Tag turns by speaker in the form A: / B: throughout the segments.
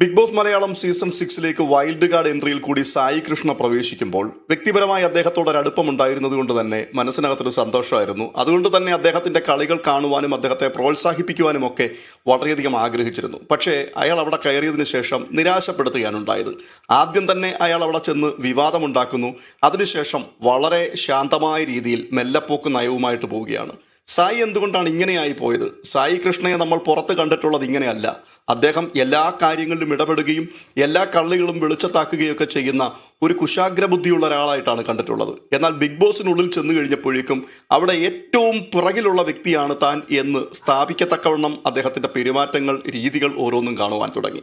A: Big Boss Malayalam season സിക്സിലേക്ക് wild card എൻട്രിയിൽ കൂടി സായി കൃഷ്ണ പ്രവേശിക്കുമ്പോൾ വ്യക്തിപരമായി അദ്ദേഹത്തോട് ഒരു അടുപ്പമുണ്ടായിരുന്നത് കൊണ്ട് തന്നെ മനസ്സിനകത്തൊരു സന്തോഷമായിരുന്നു. അതുകൊണ്ട് തന്നെ അദ്ദേഹത്തിന്റെ കളികൾ കാണുവാനും അദ്ദേഹത്തെ പ്രോത്സാഹിപ്പിക്കുവാനും ഒക്കെ വളരെയധികം ആഗ്രഹിച്ചിരുന്നു. പക്ഷേ അയാൾ അവിടെ കയറിയതിനു ശേഷം നിരാശപ്പെടുത്തുകയാണ് ഉണ്ടായത് ആദ്യം തന്നെ അയാൾ അവിടെ ചെന്ന് വിവാദമുണ്ടാക്കുന്നു. അതിനുശേഷം വളരെ ശാന്തമായ രീതിയിൽ മെല്ലപ്പോക്ക് നയവുമായിട്ട് പോവുകയാണ്. സായി എന്തുകൊണ്ടാണ് ഇങ്ങനെയായി പോയത്? സായി കൃഷ്ണയെ നമ്മൾ പുറത്ത് കണ്ടിട്ടുള്ളത് ഇങ്ങനെയല്ല. അദ്ദേഹം എല്ലാ കാര്യങ്ങളിലും ഇടപെടുകയും എല്ലാ കള്ളികളും വെളിച്ചത്താക്കുകയൊക്കെ ചെയ്യുന്ന ഒരു കുശാഗ്ര ബുദ്ധിയുള്ള ഒരാളായിട്ടാണ് കണ്ടിട്ടുള്ളത്. എന്നാൽ ബിഗ് ബോസിനുള്ളിൽ ചെന്നു കഴിഞ്ഞപ്പോഴേക്കും അവിടെ ഏറ്റവും പുറകിലുള്ള വ്യക്തിയാണ് താൻ എന്ന് സ്ഥാപിക്കത്തക്കവണ്ണം അദ്ദേഹത്തിന്റെ പെരുമാറ്റങ്ങൾ രീതികൾ ഓരോന്നും കാണുവാൻ തുടങ്ങി.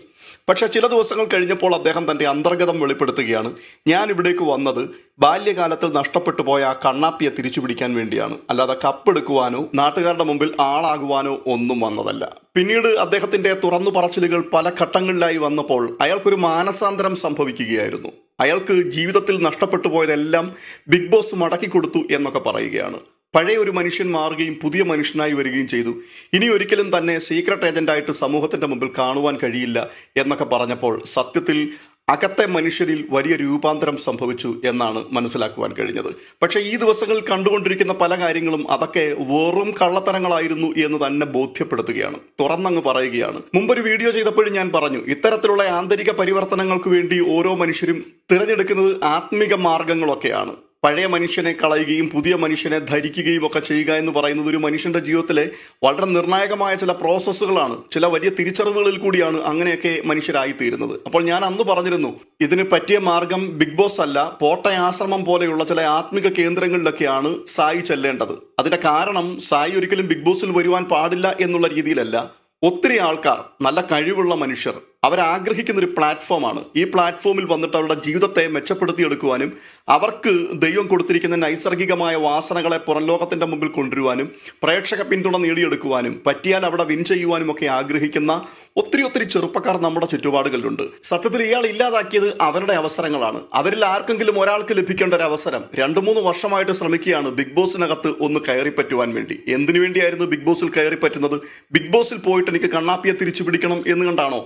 A: പക്ഷേ ചില ദിവസങ്ങൾ കഴിഞ്ഞപ്പോൾ അദ്ദേഹം തന്റെ അന്തർഗതം വെളിപ്പെടുത്തുകയാണ്. ഞാൻ ഇവിടേക്ക് വന്നത് ബാല്യകാലത്തിൽ നഷ്ടപ്പെട്ടു പോയ ആ കണ്ണാപ്പിയെ തിരിച്ചു പിടിക്കാൻ വേണ്ടിയാണ്. അല്ലാതെ കപ്പെടുക്കുവാനോ നാട്ടുകാരുടെ മുമ്പിൽ ആളാകുവാനോ ഒന്നും വന്നതല്ല. പിന്നീട് അദ്ദേഹത്തിന്റെ തുറന്നു പറച്ചിലുകൾ പല ഘട്ടങ്ങളിലായി വന്നപ്പോൾ അയാൾക്കൊരു മാനസാന്തരം സംഭവിക്കുകയായിരുന്നു. അയാൾക്ക് ജീവിതത്തിൽ നഷ്ടപ്പെട്ടു പോയതെല്ലാം ബിഗ് ബോസ് മടക്കി കൊടുത്തു എന്നൊക്കെ പറയുകയാണ്. പഴയ ഒരു മനുഷ്യൻ മാറുകയും പുതിയ മനുഷ്യനായി വരികയും ചെയ്തു. ഇനി ഒരിക്കലും തന്നെ സീക്രട്ട് ഏജന്റായിട്ട് സമൂഹത്തിന്റെ മുമ്പിൽ കാണുവാൻ കഴിയില്ല എന്നൊക്കെ പറഞ്ഞപ്പോൾ സത്യത്തിൽ അകത്തെ മനുഷ്യരിൽ വലിയ രൂപാന്തരം സംഭവിച്ചു എന്നാണ് മനസ്സിലാക്കുവാൻ കഴിഞ്ഞത്. പക്ഷേ ഈ ദിവസങ്ങളിൽ കണ്ടുകൊണ്ടിരിക്കുന്ന പല കാര്യങ്ങളും അതൊക്കെ വെറും കള്ളത്തരങ്ങളായിരുന്നു എന്ന് തന്നെ ബോധ്യപ്പെടുത്തുകയാണ്. തുറന്നങ്ങ് പറയുകയാണ്. മുമ്പൊരു വീഡിയോ ചെയ്തപ്പോഴും ഞാൻ പറഞ്ഞു ഇത്തരത്തിലുള്ള ആന്തരിക പരിവർത്തനങ്ങൾക്ക് വേണ്ടി ഓരോ മനുഷ്യരും തിരഞ്ഞെടുക്കുന്നത് ആത്മിക മാർഗങ്ങളൊക്കെയാണ്. പഴയ മനുഷ്യനെ കളയുകയും പുതിയ മനുഷ്യനെ ധരിക്കുകയും ഒക്കെ ചെയ്യുക എന്ന് പറയുന്നത് ഒരു മനുഷ്യന്റെ ജീവിതത്തിലെ വളരെ നിർണായകമായ ചില പ്രോസസ്സുകളാണ് ചില വലിയ തിരിച്ചറിവുകളിൽ കൂടിയാണ് അങ്ങനെയൊക്കെ മനുഷ്യരായിത്തീരുന്നത്. അപ്പോൾ ഞാൻ അന്ന് പറഞ്ഞിരുന്നു ഇതിന് പറ്റിയ മാർഗം ബിഗ് ബോസ് അല്ല പോട്ടയാശ്രമം പോലെയുള്ള ചില ആത്മിക കേന്ദ്രങ്ങളിലൊക്കെയാണ് സായി ചെല്ലേണ്ടത്. അതിന്റെ കാരണം സായി ഒരിക്കലും ബിഗ് ബോസിൽ വരുവാൻ പാടില്ല എന്നുള്ള രീതിയിലല്ല. ഒത്തിരി ആൾക്കാർ നല്ല കഴിവുള്ള മനുഷ്യർ അവരാഗ്രഹിക്കുന്ന ഒരു പ്ലാറ്റ്ഫോമാണ്. ഈ പ്ലാറ്റ്ഫോമിൽ വന്നിട്ട് അവരുടെ ജീവിതത്തെ മെച്ചപ്പെടുത്തിയെടുക്കുവാനും അവർക്ക് ദൈവം കൊടുത്തിരിക്കുന്ന നൈസർഗികമായ വാസനകളെ പുറംലോകത്തിന്റെ മുമ്പിൽ കൊണ്ടുവരുവാനും പ്രേക്ഷക പിന്തുണ നേടിയെടുക്കുവാനും പറ്റിയാൽ അവിടെ വിൻ ചെയ്യുവാനും ഒക്കെ ആഗ്രഹിക്കുന്ന ഒത്തിരി ഒത്തിരി ചെറുപ്പക്കാർ നമ്മുടെ ചുറ്റുപാടുകളിലുണ്ട്. സത്യത്തിൽ ഇയാൾ ഇല്ലാതാക്കിയത് അവരുടെ അവസരങ്ങളാണ്. അവരിൽ ആർക്കെങ്കിലും ഒരാൾക്ക് ലഭിക്കേണ്ട ഒരു അവസരം രണ്ടു മൂന്ന് വർഷമായിട്ട് ശ്രമിക്കുകയാണ് ബിഗ് ബോസിനകത്ത് ഒന്ന് കയറി പറ്റുവാൻ വേണ്ടി. എന്തിനു വേണ്ടിയായിരുന്നു ബിഗ് ബോസിൽ കയറി പറ്റുന്നത്? ബിഗ് ബോസിൽ പോയിട്ട് എനിക്ക് കണ്ണാപ്പിയെ തിരിച്ചു പിടിക്കണം എന്ന് കണ്ടാണോ?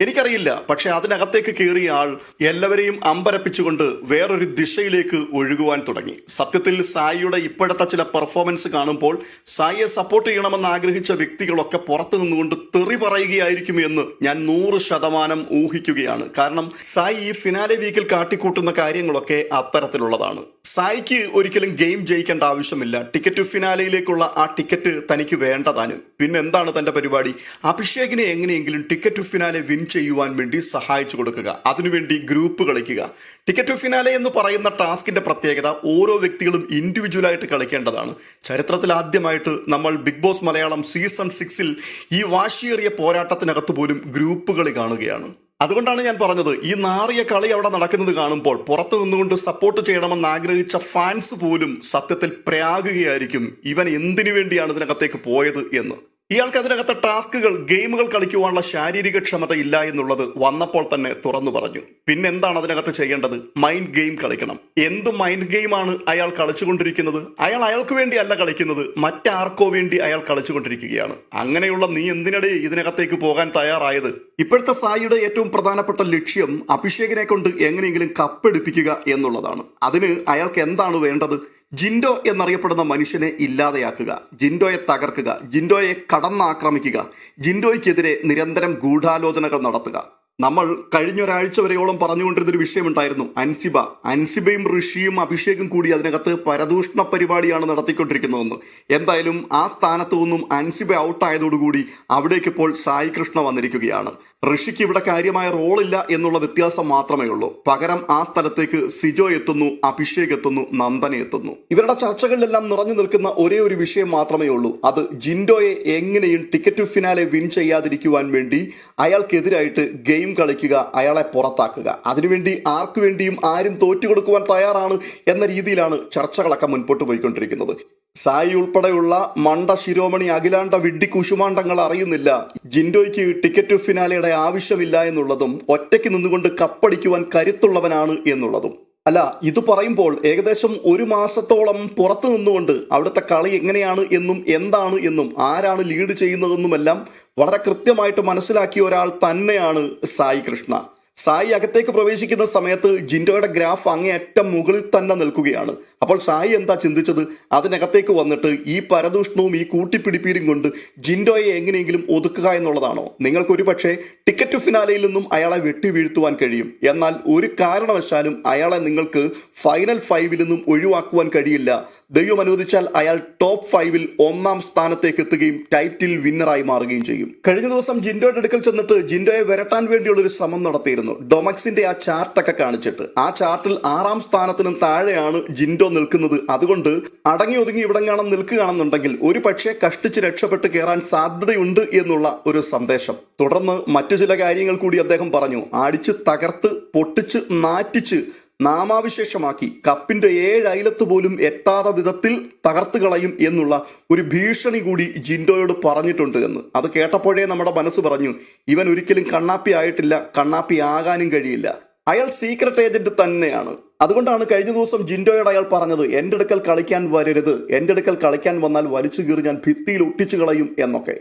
A: എനിക്കറിയില്ല പക്ഷെ അതിനകത്തേക്ക് കയറിയ ആൾ എല്ലാവരെയും അമ്പരപ്പിച്ചുകൊണ്ട് വേറൊരു ദിശയിലേക്ക് ഒഴുകുവാൻ തുടങ്ങി. സത്യത്തിൽ സായിയുടെ ഇപ്പോഴത്തെ ചില പെർഫോമൻസ് കാണുമ്പോൾ സായിയെ സപ്പോർട്ട് ചെയ്യണമെന്ന് ആഗ്രഹിച്ച വ്യക്തികളൊക്കെ പുറത്തു നിന്നുകൊണ്ട് തെറി പറയുകയായിരിക്കും എന്ന് ഞാൻ നൂറ് ശതമാനം ഊഹിക്കുകയാണ്. കാരണം സായി ഈ ഫിനാലെ വീക്കിൽ കാട്ടിക്കൂട്ടുന്ന കാര്യങ്ങളൊക്കെ അത്തരത്തിലുള്ളതാണ്. സായിക്ക് ഒരിക്കലും ഗെയിം ജയിക്കേണ്ട ആവശ്യമില്ല. ടിക്കറ്റ് ഫിനാലയിലേക്കുള്ള ആ ടിക്കറ്റ് തനിക്ക് വേണ്ടതാണ്. പിന്നെന്താണ് തന്റെ പരിപാടി? അഭിഷേകിനെ എങ്ങനെയെങ്കിലും ടിക്കറ്റ് ഫിനാലെ വിൻ ചെയ്യുവാൻ വേണ്ടി സഹായിച്ചു കൊടുക്കുക. അതിനുവേണ്ടി ഗ്രൂപ്പ് കളിക്കുക. ടിക്കറ്റ് ഫിനാലെ എന്ന് പറയുന്ന ടാസ്കിന്റെ പ്രത്യേകത ഓരോ വ്യക്തികളും ഇൻഡിവിജ്വലായിട്ട് കളിക്കേണ്ടതാണ്. ചരിത്രത്തിൽ ആദ്യമായിട്ട് നമ്മൾ ബിഗ് ബോസ് മലയാളം സീസൺ സിക്സിൽ ഈ വാശിയേറിയ പോരാട്ടത്തിനകത്ത് പോലും ഗ്രൂപ്പ് കളി കാണുകയാണ്. അതുകൊണ്ടാണ് ഞാൻ പറഞ്ഞത് ഈ നാറിയ കളി അവിടെ നടക്കുന്നത് കാണുമ്പോൾ പുറത്തു നിന്നുകൊണ്ട് സപ്പോർട്ട് ചെയ്യണമെന്ന് ആഗ്രഹിച്ച ഫാൻസ് പോലും സത്യത്തിൽ പ്രയാകുകയായിരിക്കും. ഇവൻ എന്തിനു വേണ്ടിയാണ് ഇതിനകത്തേക്ക് പോയത് എന്ന്. ഇയാൾക്ക് അതിനകത്തെ ടാസ്കുകൾ ഗെയിമുകൾ കളിക്കുവാനുള്ള ശാരീരിക ക്ഷമത ഇല്ല എന്നുള്ളത് വന്നപ്പോൾ തന്നെ തുറന്നു പറഞ്ഞു. പിന്നെ എന്താണ് അതിനകത്ത് ചെയ്യേണ്ടത്? മൈൻഡ് ഗെയിം കളിക്കണം. എന്ത് മൈൻഡ് ഗെയിമാണ് അയാൾ കളിച്ചുകൊണ്ടിരിക്കുന്നത്? അയാൾ അയാൾക്ക് വേണ്ടി അല്ല കളിക്കുന്നത്. മറ്റാർക്കോ വേണ്ടി അയാൾ കളിച്ചുകൊണ്ടിരിക്കുകയാണ്. അങ്ങനെയുള്ള നീ എന്തിനടെ ഇതിനകത്തേക്ക് പോകാൻ തയ്യാറായത്? ഇപ്പോഴത്തെ സായിയുടെ ഏറ്റവും പ്രധാനപ്പെട്ട ലക്ഷ്യം അഭിഷേകിനെ കൊണ്ട് എങ്ങനെയെങ്കിലും കപ്പെടുപ്പിക്കുക എന്നുള്ളതാണ്. അതിന് അയാൾക്ക് എന്താണ് വേണ്ടത്? ജിൻഡോ എന്നറിയപ്പെടുന്ന മനുഷ്യനെ ഇല്ലാതെയാക്കുക ജിൻഡോയെ തകർക്കുക ജിൻഡോയെ കടന്നാക്രമിക്കുക ജിൻഡോയ്ക്കെതിരെ നിരന്തരം ഗൂഢാലോചനകൾ നടത്തുക. നമ്മൾ കഴിഞ്ഞൊരാഴ്ച വരെയോളം പറഞ്ഞുകൊണ്ടിരുന്നൊരു വിഷയമുണ്ടായിരുന്നു. അൻസിബ. അൻസിബയും ഋഷിയും അഭിഷേകും കൂടി അതിനകത്ത് പരദൂഷണ പരിപാടിയാണ് നടത്തിക്കൊണ്ടിരിക്കുന്നതെന്ന്. എന്തായാലും ആ സ്ഥാനത്തു നിന്നും അൻസിബ ഔട്ടായതോടുകൂടി അവിടേക്ക് ഇപ്പോൾ സായി കൃഷ്ണ വന്നിരിക്കുകയാണ്. ഋഷിക്ക് ഇവിടെ കാര്യമായ റോളില്ല എന്നുള്ള വ്യത്യാസം മാത്രമേ ഉള്ളൂ. പകരം ആ സ്ഥലത്തേക്ക് സിജോ എത്തുന്നു അഭിഷേക് എത്തുന്നു നന്ദന എത്തുന്നു. ഇവരുടെ ചർച്ചകളിലെല്ലാം നിറഞ്ഞു നിൽക്കുന്ന ഒരേ ഒരു വിഷയം മാത്രമേ ഉള്ളൂ. അത് ജിൻഡോയെ എങ്ങനെയും ടിക്കറ്റ് ഫിനാലെ വിൻ ചെയ്യാതിരിക്കുവാൻ വേണ്ടി അയാൾക്കെതിരായിട്ട് ഗെയിം കളിക്കുക അയാളെ പുറത്താക്കുക. അതിനുവേണ്ടി ആർക്കു വേണ്ടിയും ആരും തോറ്റുകൊടുക്കുവാൻ തയ്യാറാണ് എന്ന രീതിയിലാണ് ചർച്ചകളൊക്കെ മുൻപോട്ട് പോയിക്കൊണ്ടിരിക്കുന്നത്. സായി ഉൾപ്പെടെയുള്ള മണ്ട ശിരോമണി അഖിലാണ്ട വിഡ്ഢി കുശുമാണ്ടങ്ങൾ അറിയുന്നില്ല. ജിൻഡോയ്ക്ക് ടിക്കറ്റ് ഫിനാലയുടെ ആവശ്യമില്ല എന്നുള്ളതും ഒറ്റയ്ക്ക് നിന്നുകൊണ്ട് കപ്പടിക്കുവാൻ കരുത്തുള്ളവനാണ് എന്നുള്ളതും. അല്ല ഇത് പറയുമ്പോൾ ഏകദേശം ഒരു മാസത്തോളം പുറത്തു നിന്നുകൊണ്ട് അവിടുത്തെ കളി എങ്ങനെയാണ് എന്നും എന്താണ് എന്നും ആരാണ് ലീഡ് ചെയ്യുന്നതെന്നുമെല്ലാം വളരെ കൃത്യമായിട്ട് മനസ്സിലാക്കിയ ഒരാൾ തന്നെയാണ് സായി കൃഷ്ണ. സായി അകത്തേക്ക് പ്രവേശിക്കുന്ന സമയത്ത് ജിൻഡോയുടെ ഗ്രാഫ് അങ്ങേയറ്റം മുകളിൽ തന്നെ നിൽക്കുകയാണ്. അപ്പോൾ സായി എന്താ ചിന്തിച്ചത്? അതിനകത്തേക്ക് വന്നിട്ട് ഈ പരദൂഷണവും ഈ കൂട്ടിപ്പിടിപ്പീരും കൊണ്ട് ജിൻഡോയെ എങ്ങനെയെങ്കിലും ഒതുക്കുക എന്നുള്ളതാണോ? നിങ്ങൾക്കൊരു പക്ഷേ ടിക്കറ്റ് ഫിനാലയിൽ നിന്നും അയാളെ വെട്ടി വീഴ്ത്തുവാൻ കഴിയും. എന്നാൽ ഒരു കാരണവശാലും അയാളെ നിങ്ങൾക്ക് ഫൈനൽ ഫൈവിൽ നിന്നും ഒഴിവാക്കുവാൻ കഴിയില്ല. ദൈവം അനുവദിച്ചാൽ അയാൾ ടോപ്പ് ഫൈവിൽ ഒന്നാം സ്ഥാനത്തേക്ക് എത്തുകയും ടൈറ്റിൽ വിന്നറായി മാറുകയും ചെയ്യും. കഴിഞ്ഞ ദിവസം ജിൻഡോയുടെ അടുക്കൽ ചെന്നിട്ട് ജിൻഡോയെ വരട്ടാൻ വേണ്ടിയുള്ള ഒരു ശ്രമം നടത്തിയിരുന്നു. ഡൊമക്സിന്റെ ആ ചാർട്ടൊക്കെ കാണിച്ചിട്ട്. ആ ചാർട്ടിൽ ആറാം സ്ഥാനത്തിനും താഴെയാണ് ജിൻഡോ നിൽക്കുന്നത്. അതുകൊണ്ട് അടങ്ങി ഒതുങ്ങി ഇവിടെങ്ങാണം നിൽക്കുകയാണെന്നുണ്ടെങ്കിൽ ഒരു പക്ഷേ കഷ്ടിച്ച് രക്ഷപ്പെട്ട് കയറാൻ സാധ്യതയുണ്ട് എന്നുള്ള ഒരു സന്ദേശം. തുടർന്ന് മറ്റു ചില കാര്യങ്ങൾ കൂടി അദ്ദേഹം പറഞ്ഞു. അടിച്ച് തകർത്ത് പൊട്ടിച്ച് നാറ്റിച്ച് നാമാവിശേഷമാക്കി കപ്പിന്റെ ഏഴ് അയലത്ത് പോലും എത്താത്ത വിധത്തിൽ തകർത്ത് കളയും എന്നുള്ള ഒരു ഭീഷണി കൂടി ജിൻഡോയോട് പറഞ്ഞിട്ടുണ്ട് എന്ന്. അത് കേട്ടപ്പോഴേ നമ്മുടെ മനസ്സ് പറഞ്ഞു ഇവൻ ഒരിക്കലും കണ്ണാപ്പി ആയിട്ടില്ല കണ്ണാപ്പി ആകാനും കഴിയില്ല. അയാൾ സീക്രട്ട് ഏജന്റ് തന്നെയാണ്. അതുകൊണ്ടാണ് കഴിഞ്ഞ ദിവസം ജിൻഡോയോട് അയാൾ പറഞ്ഞത് എന്റെ അടുക്കൽ കളിക്കാൻ വരരുത് എന്റെ അടുക്കൽ കളിക്കാൻ വന്നാൽ വലിച്ചു കീറി ഞാൻ ഭിത്തിയിൽ ഒട്ടിച്ചു കളയും എന്നൊക്കെ.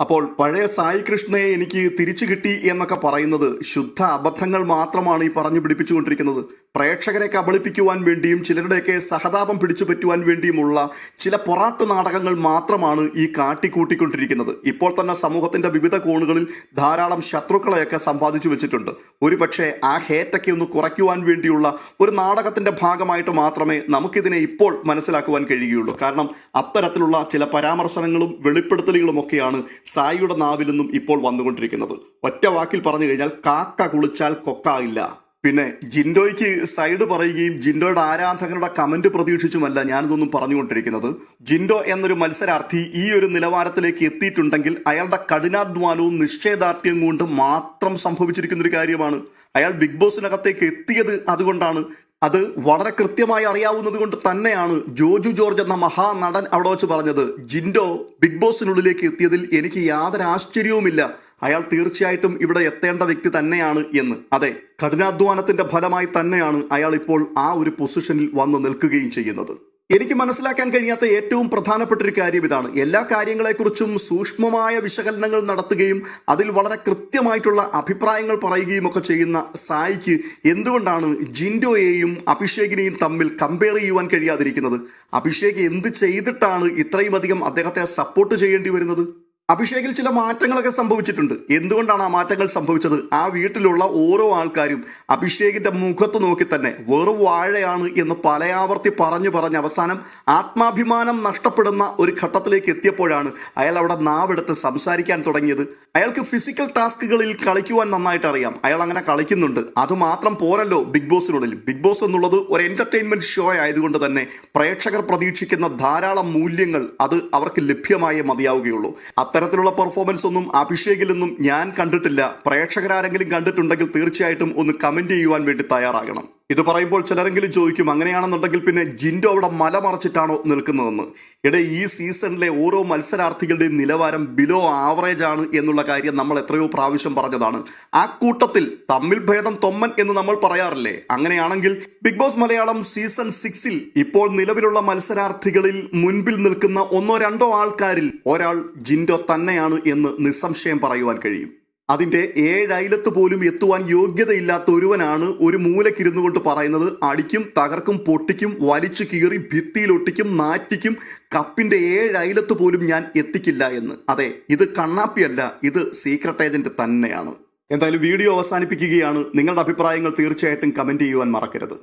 A: അപ്പോൾ പഴയ സായി കൃഷ്ണയെ എനിക്ക് തിരിച്ചു കിട്ടി എന്നൊക്കെ പറയുന്നത് ശുദ്ധ അബദ്ധങ്ങൾ മാത്രമാണ് ഈ പറഞ്ഞു പിടിപ്പിച്ചുകൊണ്ടിരിക്കുന്നത്. പ്രേക്ഷകരെ കബളിപ്പിക്കുവാൻ വേണ്ടിയും ചിലരുടെയൊക്കെ സഹതാപം പിടിച്ചു പറ്റുവാൻ വേണ്ടിയുമുള്ള ചില പൊറാട്ട് നാടകങ്ങൾ മാത്രമാണ് ഈ കാട്ടിക്കൂട്ടിക്കൊണ്ടിരിക്കുന്നത്. ഇപ്പോൾ തന്നെ സമൂഹത്തിന്റെ വിവിധ കോണുകളിൽ ധാരാളം ശത്രുക്കളെയൊക്കെ സമ്പാദിച്ചു വെച്ചിട്ടുണ്ട്. ഒരു പക്ഷേ ആ ഹേറ്റൊക്കെ ഒന്ന് കുറയ്ക്കുവാൻ വേണ്ടിയുള്ള ഒരു നാടകത്തിന്റെ ഭാഗമായിട്ട് മാത്രമേ നമുക്കിതിനെ ഇപ്പോൾ മനസ്സിലാക്കുവാൻ കഴിയുകയുള്ളൂ. കാരണം അത്തരത്തിലുള്ള ചില പരാമർശനങ്ങളും വെളിപ്പെടുത്തലുകളും ഒക്കെയാണ് സായിയുടെ നാവിൽ നിന്നും ഇപ്പോൾ വന്നുകൊണ്ടിരിക്കുന്നത്. ഒറ്റ വാക്കിൽ പറഞ്ഞു കഴിഞ്ഞാൽ കാക്ക കുളിച്ചാൽ കൊക്കായില്ല. പിന്നെ ജിൻഡോയ്ക്ക് സൈഡ് പറയുകയും ജിൻഡോയുടെ ആരാധകരുടെ കമന്റ് പ്രതീക്ഷിച്ചുമല്ല ഞാനിതൊന്നും പറഞ്ഞുകൊണ്ടിരിക്കുന്നത്. ജിൻഡോ എന്നൊരു മത്സരാർത്ഥി ഈ ഒരു നിലവാരത്തിലേക്ക് എത്തിയിട്ടുണ്ടെങ്കിൽ അയാളുടെ കഠിനാധ്വാനവും നിശ്ചയദാർഢ്യവും കൊണ്ട് മാത്രം സംഭവിച്ചിരിക്കുന്ന ഒരു കാര്യമാണ്. അയാൾ ബിഗ് ബോസിനകത്തേക്ക് എത്തിയത് അതുകൊണ്ടാണ്. അത് വളരെ കൃത്യമായി അറിയാവുന്നത് കൊണ്ട് തന്നെയാണ് ജോജു ജോർജ് എന്ന മഹാനടൻ അവിടെ വെച്ച് പറഞ്ഞത്. ജിൻഡോ ബിഗ് ബോസിനുള്ളിലേക്ക് എത്തിയതിൽ എനിക്ക് യാതൊരു ആശ്ചര്യവുമില്ല. അയാൾ തീർച്ചയായിട്ടും ഇവിടെ എത്തേണ്ട വ്യക്തി തന്നെയാണ് എന്ന്. അതെ കഠിനാധ്വാനത്തിന്റെ ഫലമായി തന്നെയാണ് അയാൾ ഇപ്പോൾ ആ ഒരു പൊസിഷനിൽ വന്ന് നിൽക്കുകയും ചെയ്യുന്നത്. എനിക്ക് മനസ്സിലാക്കാൻ കഴിയാത്ത ഏറ്റവും പ്രധാനപ്പെട്ട ഒരു കാര്യം ഇതാണ്. എല്ലാ കാര്യങ്ങളെക്കുറിച്ചും സൂക്ഷ്മമായ വിശകലനങ്ങൾ നടത്തുകയും അതിൽ വളരെ കൃത്യമായിട്ടുള്ള അഭിപ്രായങ്ങൾ പറയുകയും ഒക്കെ ചെയ്യുന്ന സായിക്ക് എന്തുകൊണ്ടാണ് ജിൻഡോയെയും അഭിഷേകിനെയും തമ്മിൽ കമ്പയർ ചെയ്യുവാൻ കഴിയാതിരിക്കുന്നത്? അഭിഷേക് എന്ത് ചെയ്തിട്ടാണ് ഇത്രയും അധികം അദ്ദേഹത്തെ സപ്പോർട്ട് ചെയ്യേണ്ടി വരുന്നത്? അഭിഷേകിൽ ചില മാറ്റങ്ങളൊക്കെ സംഭവിച്ചിട്ടുണ്ട്. എന്തുകൊണ്ടാണ് ആ മാറ്റങ്ങൾ സംഭവിച്ചത്? ആ വീട്ടിലുള്ള ഓരോ ആൾക്കാരും അഭിഷേകിന്റെ മുഖത്ത് നോക്കി തന്നെ വെറും വാഴയാണ് എന്ന് പലയാവർത്തി പറഞ്ഞു പറഞ്ഞ് അവസാനം ആത്മാഭിമാനം നഷ്ടപ്പെടുന്ന ഒരു ഘട്ടത്തിലേക്ക് എത്തിയപ്പോഴാണ് അയാൾ അവിടെ നാവെടുത്ത് സംസാരിക്കാൻ തുടങ്ങിയത്. അയാൾക്ക് ഫിസിക്കൽ ടാസ്കുകളിൽ കളിക്കുവാൻ നന്നായിട്ട് അറിയാം. അയാൾ അങ്ങനെ കളിക്കുന്നുണ്ട്. അതുമാത്രം പോരല്ലോ ബിഗ് ബോസിനുള്ളിൽ. ബിഗ് ബോസ് എന്നുള്ളത് ഒരു എന്റർടൈൻമെന്റ് ഷോ ആയതുകൊണ്ട് തന്നെ പ്രേക്ഷകർ പ്രതീക്ഷിക്കുന്ന ധാരാളം മൂല്യങ്ങൾ അത് അവർക്ക് ലഭ്യമായേ മതിയാവുകയുള്ളൂ. അത്തരത്തിലുള്ള പെർഫോമൻസ് ഒന്നും അഭിഷേകിൽ നിന്നും ഞാൻ കണ്ടിട്ടില്ല. പ്രേക്ഷകരാരെങ്കിലും കണ്ടിട്ടുണ്ടെങ്കിൽ തീർച്ചയായിട്ടും ഒന്ന് കമന്റ് ചെയ്യുവാൻ വേണ്ടി തയ്യാറാകണം. ഇത് പറയുമ്പോൾ ചിലരെങ്കിലും ചോദിക്കും അങ്ങനെയാണെന്നുണ്ടെങ്കിൽ പിന്നെ ജിൻഡോ അവിടെ മല മറച്ചിട്ടാണോ നിൽക്കുന്നതെന്ന്? ഇടെ ഈ സീസണിലെ ഓരോ മത്സരാർത്ഥികളുടെയും നിലവാരം ബിലോ ആവറേജ് ആണ് എന്നുള്ള കാര്യം നമ്മൾ എത്രയോ പ്രാവശ്യം പറഞ്ഞതാണ്. ആ കൂട്ടത്തിൽ തമ്മിൽ ഭേദം തൊമ്മൻ എന്ന് നമ്മൾ പറയാറില്ലേ? അങ്ങനെയാണെങ്കിൽ ബിഗ് ബോസ് മലയാളം സീസൺ സിക്സിൽ ഇപ്പോൾ നിലവിലുള്ള മത്സരാർത്ഥികളിൽ മുൻപിൽ നിൽക്കുന്ന ഒന്നോ രണ്ടോ ആൾക്കാരിൽ ഒരാൾ ജിൻഡോ തന്നെയാണ് എന്ന് നിസ്സംശയം പറയുവാൻ കഴിയും. അതിന്റെ ഏഴയലത്ത് പോലും എത്തുവാൻ യോഗ്യതയില്ലാത്ത ഒരുവനാണ് ഒരു മൂലക്കിരുന്നു കൊണ്ട് പറയുന്നത്. അടിക്കും തകർക്കും പൊട്ടിക്കും വലിച്ചു കീറി ഭിത്തിയിലൊട്ടിക്കും നാറ്റിക്കും കപ്പിന്റെ ഏഴയലത്ത് പോലും ഞാൻ എത്തിക്കില്ല എന്ന്. അതെ ഇത് കണ്ണാപ്പിയല്ല ഇത് സീക്രട്ട് ഏജന്റ് തന്നെയാണ്. എന്തായാലും വീഡിയോ അവസാനിപ്പിക്കുകയാണ്. നിങ്ങളുടെ അഭിപ്രായങ്ങൾ തീർച്ചയായിട്ടും കമന്റ് ചെയ്യുവാൻ മറക്കരുത്.